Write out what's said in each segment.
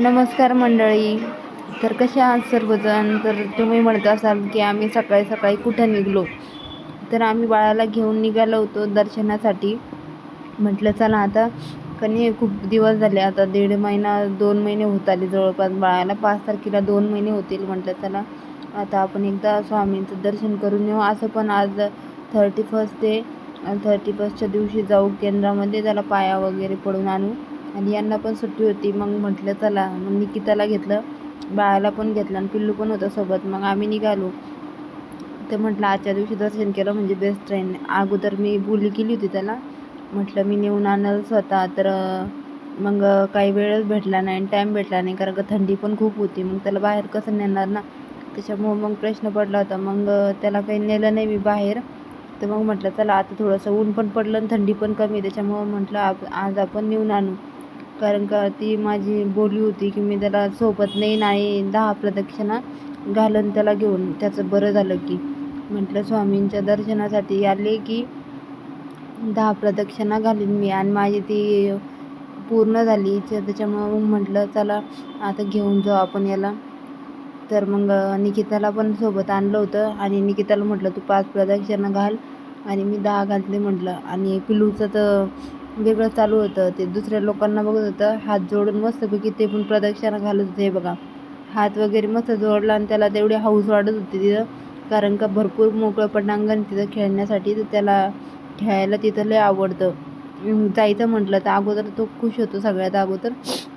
नमस्कार मंडळी. तर कसे आहात सर्वजण? तर तुम्ही म्हणत असाल की आम्ही सकाळी सकाळी कुठं निघलो? तर आम्ही बाळाला घेऊन निघालो होतो दर्शनासाठी. म्हटलं चला आता कनी खूप दिवस झाले. आता दीड महिना दोन महिने होत आले जवळपास. बाळाला पाच तारखेला दोन महिने होतील. म्हटलं चला आता आपण एकदा स्वामींचं दर्शन करून येऊ. असं पण आज थर्टी फर्स्ट ते थर्टी फर्स्टच्या दिवशी जाऊ केंद्रामध्ये. त्याला पाया वगैरे पडून आणू. आणि यांना पण सुट्टी होती. मग म्हटलं चला. मग निकिताला घेतलं. बाळाला पण घेतलं आणि पिल्लू पण होतं सोबत. मग आम्ही निघालो. तर म्हटलं आजच्या दिवशी दर्शन केलं म्हणजे बेस्ट ट्रेन अगोदर मी बोली केली होती त्याला. म्हटलं मी नेऊन आणल स्वतः तर मग काही वेळच भेटला नाही टाईम भेटला नाही कारण का थंडी पण खूप होती. मग त्याला बाहेर कसं नेणार ना? त्याच्यामुळं मग प्रश्न पडला होता. मग त्याला काही नेलं नाही मी बाहेर. तर मग म्हटलं चला आता थोडंसं ऊन पण पडलं आणि थंडी पण कमी आहे. त्याच्यामुळं म्हटलं आप आज आपण नेऊन आणू. कारण का ती माझी बोली होती की मी त्याला सोबत नेईन आणि दहा प्रदक्षिणा घालून त्याला घेऊन त्याचं बरं झालं की. म्हटलं स्वामींच्या दर्शनासाठी आले की दहा प्रदक्षिणा घालीन मी. आणि माझी ती पूर्ण झाली इच्छा त्याच्यामुळं मग म्हटलं चला आता घेऊन जाऊ आपण याला. तर मग निकिताला पण सोबत आणलं होतं. आणि निकिताला म्हटलं तू पाच प्रदक्षिणा घाल. आणि मी दहा घातले म्हटलं. आणि पिलूचं तर वेगळं चालू होतं. ते दुसऱ्या लोकांना बघत होतं. हात जोडून मस्तपैकी ते पण प्रदक्षिणा घालत होते हे बघा. हात वगैरे मस्त जोडला आणि त्याला तेवढी हौस वाढत होती तिथं. कारण का भरपूर मोकळं पटांगण तिथं खेळण्यासाठी तर त्याला खेळायला तिथं लय आवडतं. जायचं म्हटलं तर अगोदर तो खुश होतो सगळ्यात अगोदर.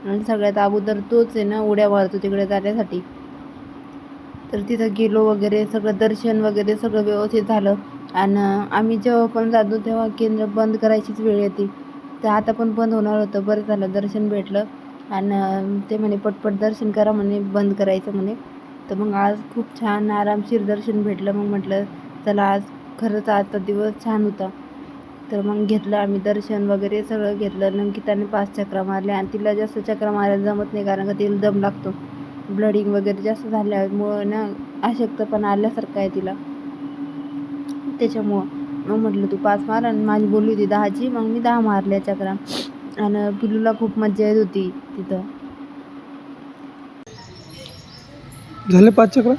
आणि सगळ्यात अगोदर तोच आहे ना उड्या मारतो तिकडे जाण्यासाठी. तर तिथं गेलो वगैरे सगळं दर्शन वगैरे सगळं व्यवस्थित झालं. आणि आम्ही जेव्हा पण जातो तेव्हा केंद्र बंद करायचीच वेळ येते. तर आता पण बंद होणार होतं. बरं झालं दर्शन भेटलं. आणि ते म्हणे पटपट दर्शन करा म्हणे बंद करायचं म्हणे. तर मग आज खूप छान आरामशीर दर्शन भेटलं. मग म्हटलं चला आज खरंच आजचा दिवस छान होता. तर मग घेतलं आम्ही दर्शन वगैरे सगळं घेतलं. नंकिताने पाच चक्रा मारल्या आणि तिला जास्त चक्रा मारायला जमत नाही कारण का तिला दम लागतो. ब्लडिंग वगैरे जास्त झाल्यामुळं ना अशक्तपणा आल्यासारखं आहे तिला. त्याच्यामुळं. मग म्हटलं तू पाच मार. आणि माझी बोलली होती दहाची. मग मी दहा मारल्या चक्रा आणि पिलूला खूप मज्जा येत होती तिथं. झाले पाच चक्र?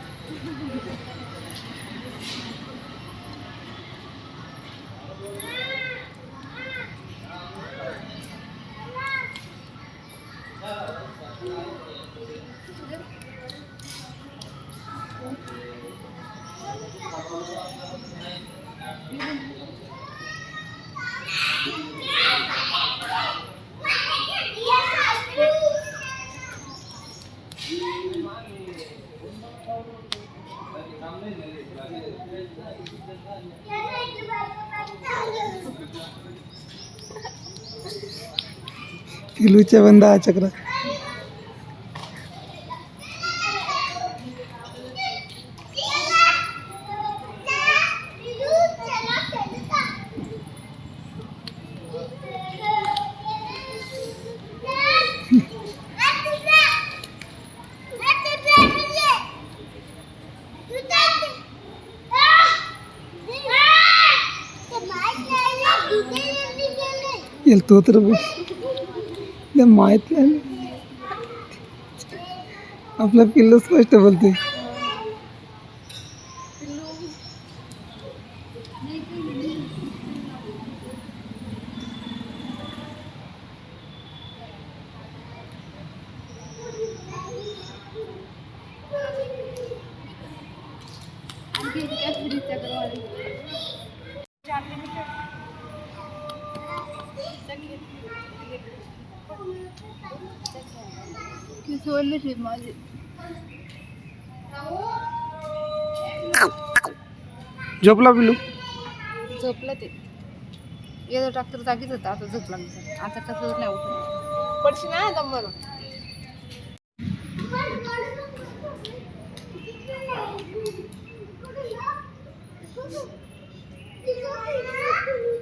किलूच्या पण दहा चक्र. तो तर माहीत नाही आपला पिल्लू स्पष्ट बोलते माझी झोपला बिलू? झोपला ते. येतो डॉक्टर जागीच होता आता झोपला मी. आता कसं नाही उठ पडशी ना नंबर Thank you. 叔叔，你说什么？